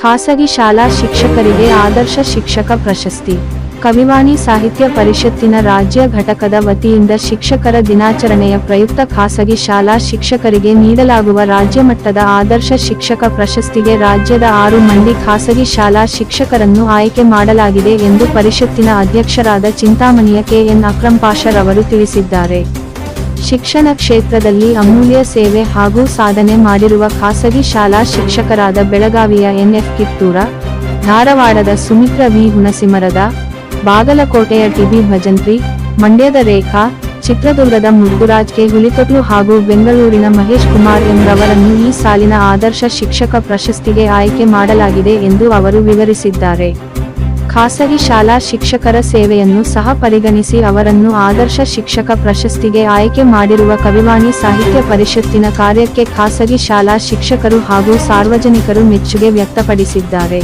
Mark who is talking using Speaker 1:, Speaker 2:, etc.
Speaker 1: ಖಾಸಗಿ ಶಾಲಾ ಶಿಕ್ಷಕರಿಗೆ ಆದರ್ಶ ಶಿಕ್ಷಕ ಪ್ರಶಸ್ತಿ. ಕವಿವಾಣಿ ಸಾಹಿತ್ಯ ಪರಿಷತ್ತಿನ ರಾಜ್ಯ ಘಟಕದ ವತಿಯಿಂದ ಶಿಕ್ಷಕರ ದಿನಾಚರಣೆಯ ಪ್ರಯುಕ್ತ ಖಾಸಗಿ ಶಾಲಾ ಶಿಕ್ಷಕರಿಗೆ ನೀಡಲಾಗುವ ರಾಜ್ಯ ಮಟ್ಟದ ಆದರ್ಶ ಶಿಕ್ಷಕ ಪ್ರಶಸ್ತಿಗೆ ರಾಜ್ಯದ ಆರು ಮಂದಿ ಖಾಸಗಿ ಶಾಲಾ ಶಿಕ್ಷಕರನ್ನು ಆಯ್ಕೆ ಮಾಡಲಾಗಿದೆ ಎಂದು ಪರಿಷತ್ತಿನ ಅಧ್ಯಕ್ಷರಾದ ಚಿಂತಾಮಣಿಯ ಕೆಎನ್ ಅಕ್ರಂಪಾಷರ್ ಅವರು ತಿಳಿಸಿದ್ದಾರೆ. ಶಿಕ್ಷಣ ಕ್ಷೇತ್ರದಲ್ಲಿ ಅಮೂಲ್ಯ ಸೇವೆ ಹಾಗೂ ಸಾಧನೆ ಮಾಡಿರುವ ಖಾಸಗಿ ಶಾಲಾ ಶಿಕ್ಷಕರಾದ ಬೆಳಗಾವಿಯ ಎನ್ಎಫ್ ಕಿತ್ತೂರ ಧಾರವಾಡದ ಸುಮಿತ್ರ ವಿ. ಹುಣಸಿಮರದ, ಬಾಗಲಕೋಟೆಯ ಟಿಬಿ ಭಜಂತ್ರಿ, ಮಂಡ್ಯದ ರೇಖಾ, ಚಿತ್ರದುರ್ಗದ ಮುರುಗುರಾಜ್ ಕೆ. ಹುಲಿಕೊಟ್ಲು ಹಾಗೂ ಬೆಂಗಳೂರಿನ ಮಹೇಶ್ ಕುಮಾರ್ ಎಂಬವರನ್ನು ಈ ಸಾಲಿನ ಆದರ್ಶ ಶಿಕ್ಷಕ ಪ್ರಶಸ್ತಿಗೆ ಆಯ್ಕೆ ಮಾಡಲಾಗಿದೆ ಎಂದು ಅವರು ವಿವರಿಸಿದ್ದಾರೆ. ಖಾಸಗಿ ಶಾಲಾ ಶಿಕ್ಷಕರ ಸೇವೆಯನ್ನು ಸಹ ಪರಿಗಣಿಸಿ ಅವರನ್ನು ಆದರ್ಶ ಶಿಕ್ಷಕ ಪ್ರಶಸ್ತಿಗೆ ಆಯ್ಕೆ ಮಾಡಿರುವ ಕವಿವಾಣಿ ಸಾಹಿತ್ಯ ಪರಿಷತ್ತಿನ ಕಾರ್ಯಕ್ಕೆ ಖಾಸಗಿ ಶಾಲಾ ಶಿಕ್ಷಕರು ಹಾಗೂ ಸಾರ್ವಜನಿಕರು ಮೆಚ್ಚುಗೆ ವ್ಯಕ್ತಪಡಿಸಿದ್ದಾರೆ.